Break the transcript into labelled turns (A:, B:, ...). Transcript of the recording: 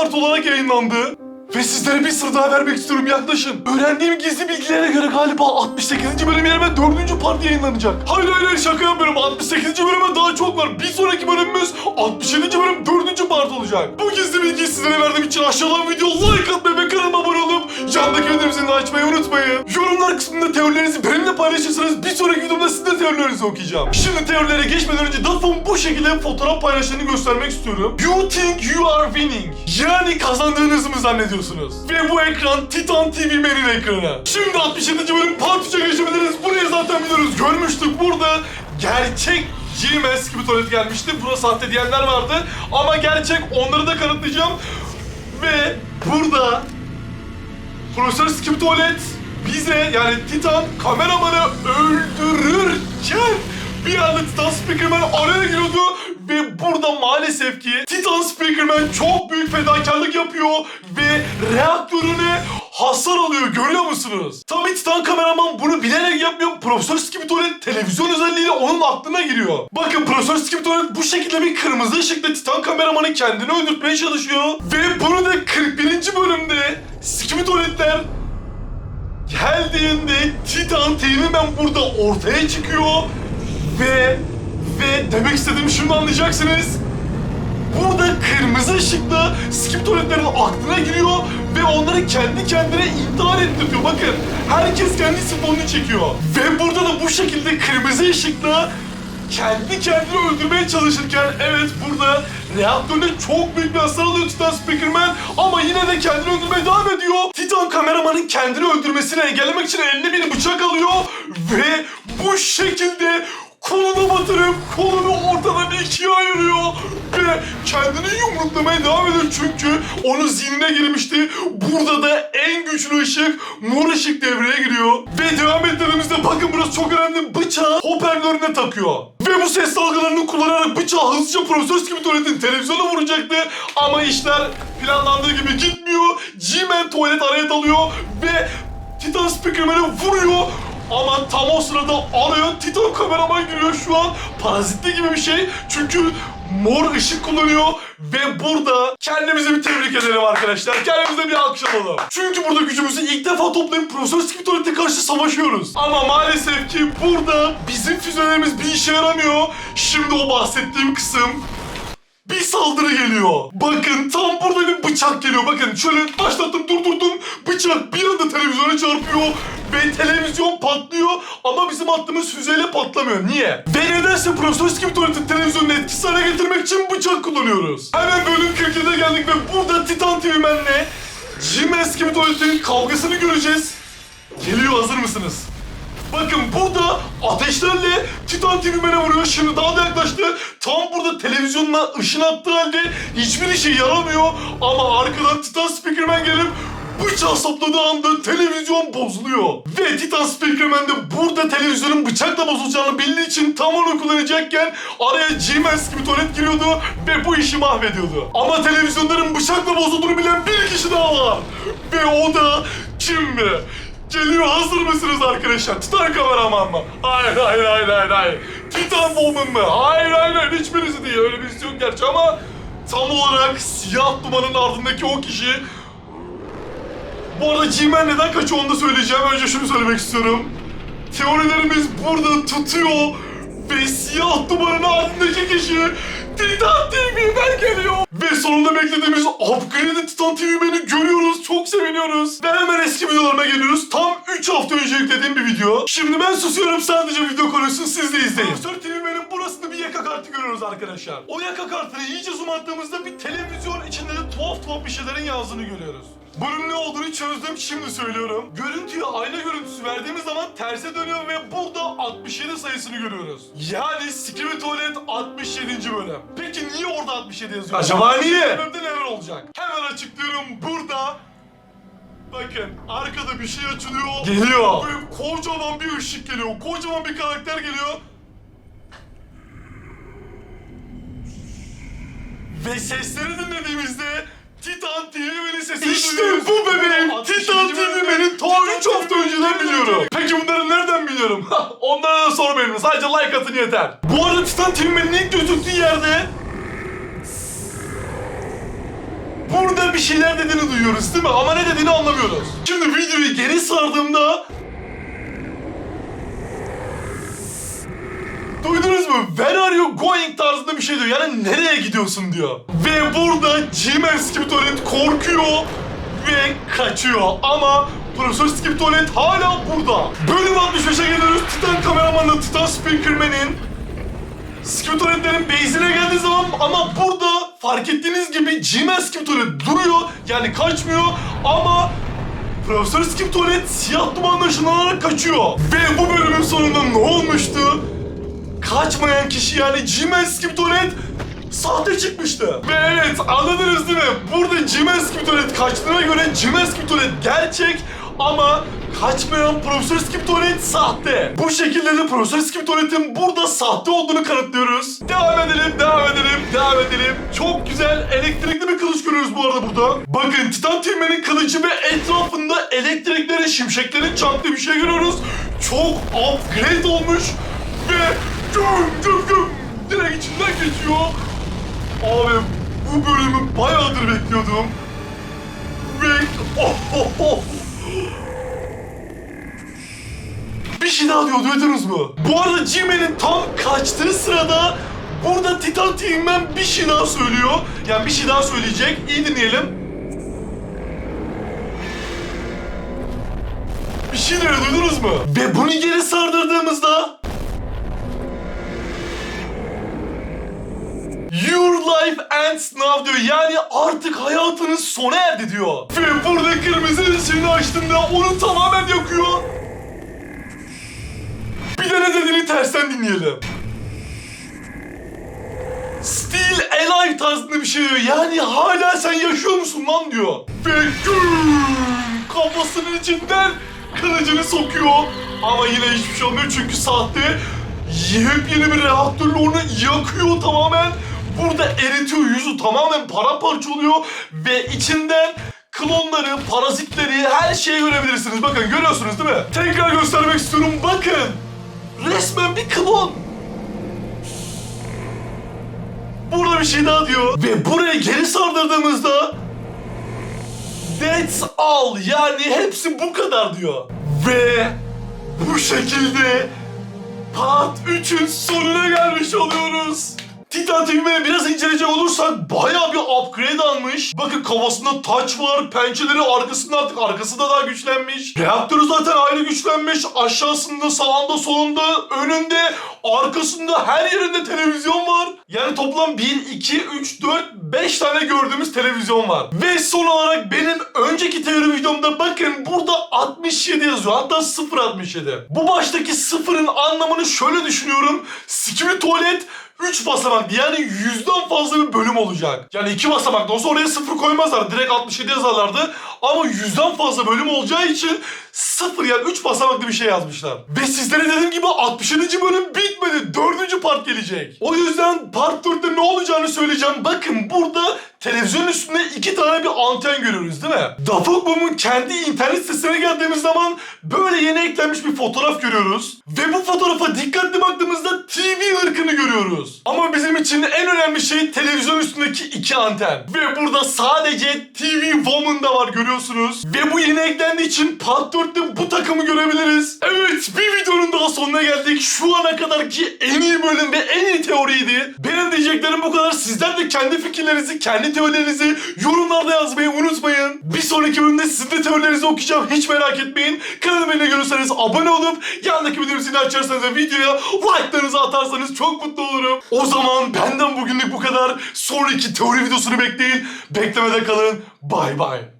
A: part olarak yayınlandı. Sizlere bir sır daha vermek istiyorum yaklaşın. Öğrendiğim gizli bilgilere göre galiba 68. bölüm yerine 4. part yayınlanacak. Hayır hayır hayır şaka yapmıyorum. 68. bölüme daha çok var. Bir sonraki bölümümüz 67. bölüm 4. part olacak. Bu gizli bilgiyi sizlere verdiğim için aşağıdan video like atmayı ve kanalıma abone olup yandaki bildirim zilini açmayı unutmayın. Yorumlar kısmında teorilerinizi benimle paylaşırsanız bir sonraki videomda sizin de teorilerinizi okuyacağım. Şimdi teorilere geçmeden önce Duff'ın bu şekilde fotoğraf paylaştığını göstermek istiyorum. You think you are winning. Yani kazandığınızı mı zannediyorsunuz? Ve bu ekran Titan TV Men'in ekranı. Şimdi 67. bölüm Part 3'e geçebiliriz. Buraya zaten biliyoruz. Görmüştük burada gerçek GMS gibi tuvalet gelmişti. Buna sahte diyenler vardı. Ama gerçek onları da kanıtlayacağım. Ve burada Profesör Skip Tuvalet bize yani Titan kameramanı öldürürken bir anda Titan Speakerman araya giriyordu ve burada maalesef ki Titan Speakerman çok büyük fedakarlık yapıyor ve reaktörüne hasar alıyor görüyor musunuz? Tabii Titan kameraman bunu bilerek yapmıyor. Profesör Skip Tuvalet televizyon özelliğiyle onun aklına giriyor. Bakın Profesör Skip Tuvalet bu şekilde bir kırmızı ışıkta Titan kameramanı kendini öldürtmeye çalışıyor. Ve bunu da 41. bölümde Skip Tuvaletler geldiğinde Titan Teğmen burada ortaya çıkıyor ve ve demek istediğim şunu anlayacaksınız. Burada kırmızı ışıkla skip tuvaletlerin aklına giriyor ve onları kendi kendine intihar ettiriyor. Bakın herkes kendi sifonunu çekiyor. Ve burada da bu şekilde kırmızı ışıkla kendi kendini öldürmeye çalışırken evet burada reaktörde çok büyük bir hasar alıyor Titan Speakerman ama yine de kendini öldürmeye devam ediyor. Titan kameramanın kendini öldürmesini engellemek için eline bir bıçak alıyor ve bu şekilde batırıp kolunu ortadan ikiye ayırıyor ve kendini yumruklamaya devam ediyor çünkü onun zihnine girmişti. Burada da en güçlü ışık mor ışık devreye giriyor ve devam ettiğimizde bakın burası çok önemli bıçağı hoparlörüne takıyor. Ve bu ses dalgalarını kullanarak bıçağı hızlıca Profesör gibi tuvaletin televizyona vuracaktı ama işler planlandığı gibi gitmiyor. G-Man tuvalet araya dalıyor ve Titan Speakerman'e vuruyor ama tam o sırada araya Titan kameraman giriyor şu an. Parazitli gibi bir şey. Çünkü mor ışık kullanıyor ve burada kendimizi bir tebrik edelim arkadaşlar. Kendimize bir alkış alalım. Çünkü burada gücümüzü ilk defa toplayıp Profesör Skiptolet'e karşı savaşıyoruz. Ama maalesef ki burada bizim füzelerimiz bir işe yaramıyor. Şimdi o bahsettiğim kısım bir saldırı geliyor. Bakın tam burada bir bıçak geliyor. Bakın şöyle başlattım durdurdum. Bıçak bir anda televizyona çarpıyor. Ve televizyon patlıyor. Ama bizim attığımız füzeyle patlamıyor. Niye? Ve nedense Profesör Skip Tuvalet'in televizyonunu etkisiz hale getirmek için bıçak kullanıyoruz. Hemen bölüm 47'e geldik ve burada Titan TV Man'le Jim Skip Tuvalet'in kavgasını göreceğiz. Geliyor hazır mısınız? Bakın burada ateşlerle Titan bana vuruyor. Şimdi daha da yaklaştı. Tam burada televizyonla ışın attığı halde hiçbir işe yaramıyor. Ama arkadan Titan Speakerman gelip bıçağı sapladığı anda televizyon bozuluyor. Ve Titan Speakerman de burada televizyonun bıçakla bozulacağını bildiği için tam onu kullanacakken araya G-Mans gibi tuvalet giriyordu ve bu işi mahvediyordu. Ama televizyonların bıçakla bozulduğunu bilen bir kişi daha var. Ve o da kim mi? Geliyor hazır mısınız arkadaşlar? Titan kameraman mı? Hayır hayır hayır hayır hayır. Titan Woman mı? Hayır hayır hayır hiçbirisi değil. Öyle birisi yok gerçi ama tam olarak siyah dumanın ardındaki o kişi bu arada G-Man neden kaçıyor onu da söyleyeceğim. Önce şunu söylemek istiyorum. Teorilerimiz burada tutuyor ve siyah dumanın ardındaki kişi Titan TV'den geliyor. Sonunda beklediğimiz upgrade'li Titan TV'meni görüyoruz. Çok seviniyoruz. Ve hemen eski videolarıma geliyoruz. Tam 3 hafta önce yüklediğim bir video. Şimdi ben susuyorum sadece video konuşsun siz de izleyin. Profesör TV'menin burasında bir yaka kartı görüyoruz arkadaşlar. O yaka kartını iyice zoom attığımızda bir televizyon içinde de tuhaf tuhaf bir şeylerin yazdığını görüyoruz. Bunun ne olduğunu çözdüm şimdi söylüyorum. Görüntüyü ayna görüntüsü verdiğimiz zaman terse dönüyor ve burada 67 sayısını görüyoruz. Yani Scream Tuvalet 67. bölüm. Peki niye orada 67 yazıyor? Acaba niye? Bölümde neler olacak? Hemen açıklıyorum burada. Bakın arkada bir şey açılıyor. Geliyor. Böyle kocaman bir ışık geliyor. Kocaman bir karakter geliyor. Ve sesleri dinlediğimizde Titan TV'nin sesini İşte bu bebeğim! Titan TV'nin ta 3 hafta önceden biliyorum. Peki bunları nereden biliyorum? Onlara da sormayın. Sadece like atın yeter. Bu arada Titan TV'nin ilk gözüktüğü yerde burada bir şeyler dediğini duyuyoruz değil mi? Ama ne dediğini anlamıyoruz. Şimdi videoyu geri sardığımda Duydunuz mu? Where you going tarzında bir şey diyor. Yani nereye gidiyorsun diyor. Ve burada Gmail Skiptolet korkuyor ve kaçıyor. Ama Profesör Skiptolet hala burada. Bölüm 65'e geliyoruz. Titan kameramanla Titan Speakerman'in Skiptoletlerin base'ine geldiği zaman ama burada fark ettiğiniz gibi Gmail Skiptolet duruyor. Yani kaçmıyor ama Profesör Skiptolet siyah dumanla ışınlanarak kaçıyor. Ve bu bölümün sonunda ne olmuştu? Kaçmayan kişi yani Gmail Skiptolet sahte çıkmıştı. Ve evet anladınız değil mi? Burada Gmail Skiptolet kaçtığına göre Gmail Skiptolet gerçek ama kaçmayan Profesör Skiptolet sahte. Bu şekilde de Profesör Skiptolet'in burada sahte olduğunu kanıtlıyoruz. Devam edelim, devam edelim, devam edelim. Çok güzel elektrikli bir kılıç görüyoruz bu arada burada. Bakın Titan Tilmen'in kılıcı ve etrafında elektriklerin, şimşeklerin çarptığı bir şey görüyoruz. Çok upgrade olmuş ve güm güm güm direkt içinden geçiyor. Abi bu bölümü bayağıdır bekliyordum. Ve oh, oh, oh. Bir şey daha diyor duydunuz mu? Bu arada Jimmy'nin tam kaçtığı sırada burada Titan Team'den bir şey daha söylüyor. Yani bir şey daha söyleyecek. İyi dinleyelim. Bir şey diyor duydunuz mu? Ve bunu geri sardırdığımızda life ends now diyor. Yani artık hayatınız sona erdi diyor. Ve burada kırmızı ışığını açtığında onu tamamen yakıyor. Bir de ne dediğini tersten dinleyelim. Still alive tarzında bir şey diyor. Yani hala sen yaşıyor musun lan diyor. Ve kafasının içinden kılıcını sokuyor. Ama yine hiçbir şey olmuyor çünkü sahte yepyeni bir reaktörle onu yakıyor tamamen. Burada eritiyor yüzü tamamen paramparça oluyor ve içinden klonları, parazitleri, her şeyi görebilirsiniz. Bakın görüyorsunuz değil mi? Tekrar göstermek istiyorum. Bakın. Resmen bir klon. Burada bir şey daha diyor. Ve buraya geri sardırdığımızda That's all. Yani hepsi bu kadar diyor. Ve bu şekilde Part 3'ün sonuna gelmiş oluyoruz. Titan TV'ye biraz inceleyecek olursak bayağı bir upgrade almış. Bakın kafasında taç var, pençeleri arkasında artık arkası da daha güçlenmiş. Reaktörü zaten ayrı güçlenmiş. Aşağısında, sağında, solunda, önünde, arkasında her yerinde televizyon var. Yani toplam 1, 2, 3, 4, 5 tane gördüğümüz televizyon var. Ve son olarak benim önceki teori videomda bakın burada 67 yazıyor. Hatta 067. Bu baştaki sıfırın anlamını şöyle düşünüyorum. Sikimi tuvalet 3 basamaklı yani yüzden fazla bir bölüm olacak. Yani 2 basamaklı olsa oraya 0 koymazlar. Direkt 67 yazarlardı. Ama yüzden fazla bölüm olacağı için 0 yani 3 basamaklı bir şey yazmışlar. Ve sizlere dediğim gibi 67. bölüm bitmedi. 4. part gelecek. O yüzden part 4'te ne olacağını söyleyeceğim. Bakın burada televizyon üstünde iki tane bir anten görüyoruz değil mi? Daft Boom'un kendi internet sitesine geldiğimiz zaman böyle yeni eklenmiş bir fotoğraf görüyoruz. Ve bu fotoğrafa dikkatli baktığımızda TV ırkını görüyoruz. Ama bizim için en önemli şey televizyon üstündeki iki anten. Ve burada sadece TV Woman da var görüyorsunuz. Ve bu yeni eklendiği için Part 4'te bu takımı görebiliriz. Evet bir videonun daha sonuna geldik. Şu ana kadarki en iyi bölüm ve en iyi teoriydi. Benim diyeceklerim bu kadar. Sizler de kendi fikirlerinizi, kendi teorilerinizi yorumlarda yazmayı unutmayın. Bir sonraki bölümde sizin de teorilerinizi okuyacağım. Hiç merak etmeyin. Kanalıma yeni görürseniz abone olup yandaki bildirim açarsanız ve videoya like'larınızı atarsanız çok mutlu olurum. O zaman benden bugünlük bu kadar. Sonraki teori videosunu bekleyin. Beklemede kalın. Bay bay.